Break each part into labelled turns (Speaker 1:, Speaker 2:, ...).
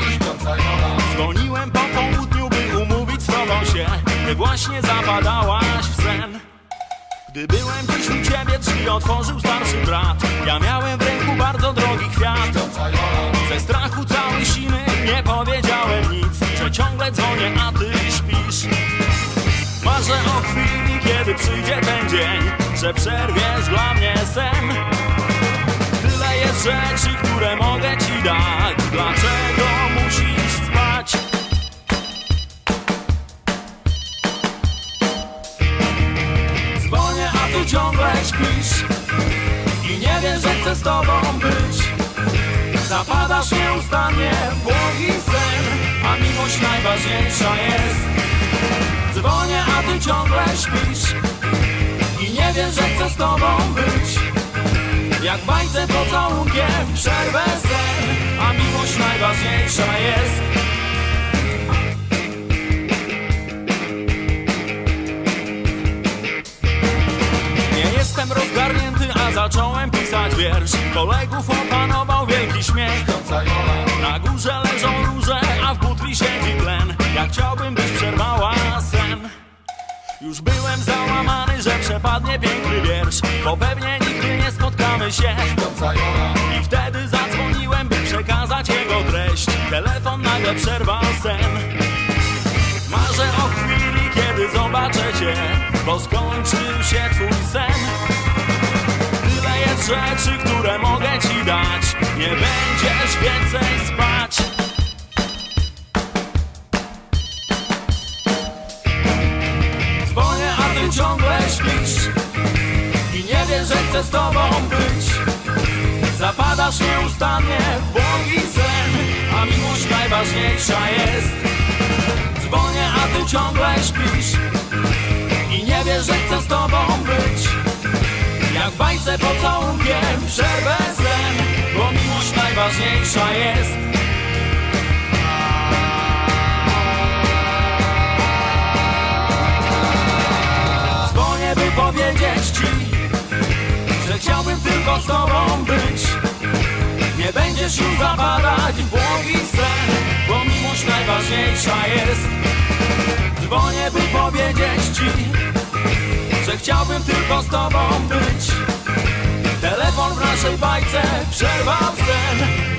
Speaker 1: śpi Dzwoniłem po południu, by umówić z tobą się Ty właśnie zapadałaś w sen. Gdy byłem dziś u ciebie, drzwi otworzył starszy brat. Ja miałem w ręku bardzo drogi kwiat. Ze strachu cały siny, nie powiedziałem nic Że ciągle dzwonię, a ty śpisz. Marzę o chwili, kiedy przyjdzie ten dzień Że przerwiesz dla mnie sen ty ciągle śpisz. I nie wiesz, że chcę z tobą być. Zapadasz nieustannie w błogi sen A miłość najważniejsza jest. Dzwonię, a ty ciągle śpisz. I nie wiesz, że chcę z tobą być. Jak bajce pocałunkiem przerwę sen A miłość najważniejsza jest zacząłem pisać wiersz. Kolegów opanował wielki śmiech. Na górze leżą róże, a w butli siedzi tlen. Jak chciałbym, byś przerwała sen. Już byłem załamany, że przepadnie piękny wiersz Bo pewnie nigdy nie spotkamy się. I wtedy zadzwoniłem, by przekazać jego treść. Telefon nagle przerwał sen. Marzę o chwili, kiedy zobaczę cię Bo skończył się twój sen rzeczy, które mogę ci dać. Nie będziesz więcej spać. Dzwonię, a ty ciągle śpisz. I nie wiesz, że chcę z tobą być. Zapadasz nieustannie w błogi sen A miłość najważniejsza jest. Dzwonię, a ty ciągle śpisz. I nie wiesz, że chcę z tobą być najważniejsza jest. Dzwonię, by powiedzieć ci Że chciałbym tylko z tobą być. Nie będziesz już zapadać w błogi sen Bo miłość najważniejsza jest. Dzwonię, by powiedzieć ci Że chciałbym tylko z tobą być. Telefon w naszej bajce przerwał sen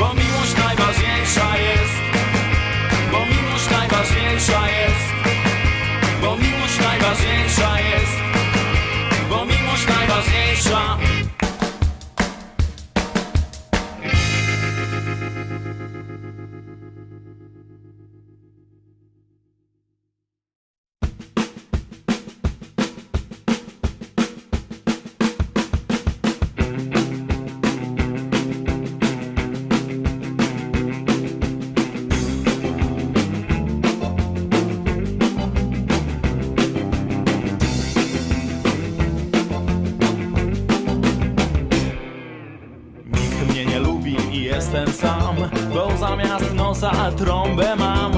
Speaker 1: jestem sam Bo zamiast nosa trąbę mam.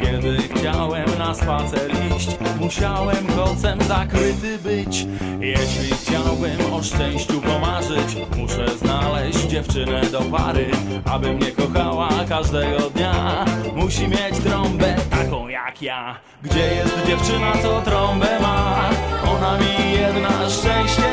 Speaker 1: Kiedy chciałem na spacer iść Musiałem kocem zakryty być. Jeśli chciałbym o szczęściu pomarzyć Muszę znaleźć dziewczynę do pary Aby mnie kochała każdego dnia. Musi mieć trąbę taką jak ja. Gdzie jest dziewczyna, co trąbę ma? Ona mi jedna szczęście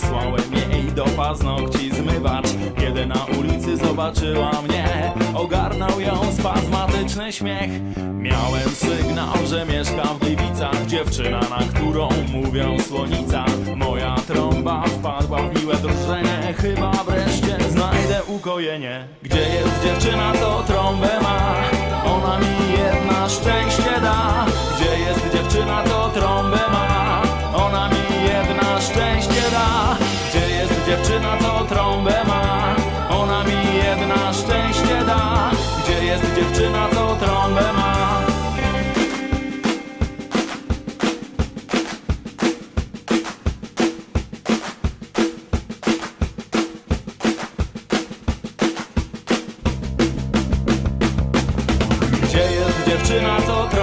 Speaker 1: Wysłałem jej do paznokci zmywacz. Kiedy na ulicy zobaczyła mnie Ogarnął ją spazmatyczny śmiech. Miałem sygnał, że mieszka w Gliwicach. Dziewczyna, na którą mówią słonica. Moja trąba wpadła w miłe drżenie Chyba wreszcie znajdę ukojenie. Gdzie jest dziewczyna, co trąbę ma? Ona mi jedna szczęście da Gdzie jest dziewczyna, co trąbę